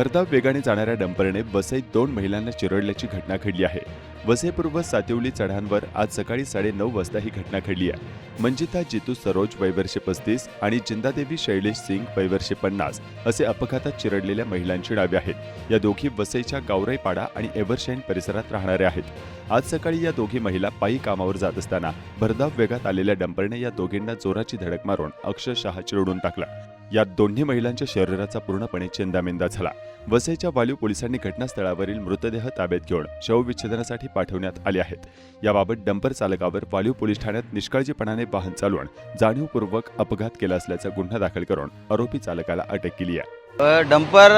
भरधाव वेगाने जाणाऱ्या डंपरने वसईत दोन महिलांना चिरडल्याची घटना घडली आहे. वसईपूर्व सातिवली चढांवर आज सकाळी साडेनऊ वाजता ही घटना घडली आहे. मंजिता जितू सरोज वैवर्षे पस्तीस आणि जिंदादेवी शैलेश सिंग वैवर्षे पन्नास असे अपघातात चिरडलेल्या महिलांची नावे आहेत. या दोघी वसईच्या गावराईपाडा आणि एव्हरशाईन परिसरात राहणाऱ्या आहेत. आज सकाळी या दोघी महिला पायी कामावर जात असताना भरधाव वेगात आलेल्या डंपरने या दोघींना जोराची धडक मारून अक्षरशः चिरडून टाकला. यात दोन्ही महिलांच्या शरीराचा पूर्णपणे चेंदामेंदा झाला. वसईच्या वालीव पोलिसांनी घटनास्थळावरील मृतदेह ताब्यात घेऊन शवविच्छेदनासाठी पाठवण्यात आले आहेत. याबाबत डंपर चालकावर वालीव पोलीस ठाण्यात निष्काळजीपणाने वाहन चालवून जाणीवपूर्वक अपघात केला असल्याचा गुन्हा दाखल करून आरोपी चालकाला अटक केली आहे. डंपर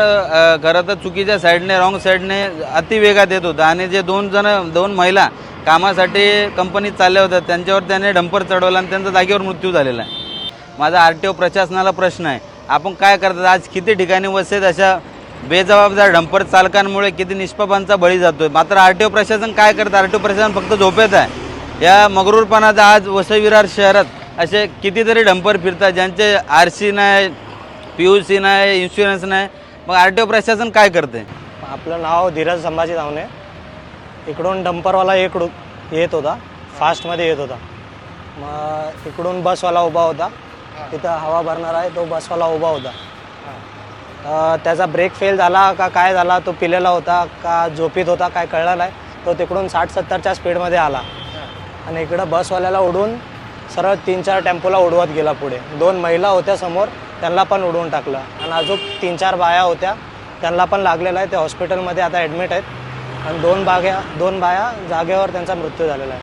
खरं तर चुकीच्या साईडने रॉंग साईडने अतिवेगात येत होता आणि जे दोन जण दोन महिला कामासाठी कंपनीत चालल्या होत्या त्यांच्यावर त्याने डंपर चढवला आणि त्यांचा जागेवर मृत्यू झालेला आहे. माझा आर टी ओ प्रशासनाला प्रश्न आहे. आपण काय करतात? आज किती ठिकाणी वसेत अशा बेजबाबदार डंपर चालकांमुळे किती निष्पापांचा बळी जातोय? मात्र आर टी ओ प्रशासन काय करतं? आर टी ओ प्रशासन फक्त झोपेत आहे. या मगरूरपणाचा आज वसई विरार शहरात असे कितीतरी डंपर फिरतात ज्यांचे आर सी नाही पी यू सी नाही इन्शुरन्स नाही. मग आर टी ओ प्रशासन काय करते? आपलं नाव धीरज संभाजी धावणे. इकडून डंपरवाला इकडून येत होता. फास्टमध्ये येत होता. मग इकडून बसवाला उभा होता. तिथं हवा भरणार आहे तो बसवाला उभा होता. त्याचा ब्रेक फेल झाला का काय झाला तो पिलेला होता का झोपीत होता काय कळलं नाही. तो तिकडून साठ सत्तरच्या स्पीडमध्ये आला आणि इकडं बसवाल्याला उडून सरळ तीन चार टेम्पोला उडवत गेला पुढे. दोन महिला होत्या समोर त्यांना पण उडवून टाकलं. आणि अजून तीन चार बाया होत्या त्यांना पण लागलेलं आहे. ते हॉस्पिटलमध्ये आता ॲडमिट आहेत. आणि दोन बाग्या दोन बाया जागेवर त्यांचा मृत्यू झालेला आहे.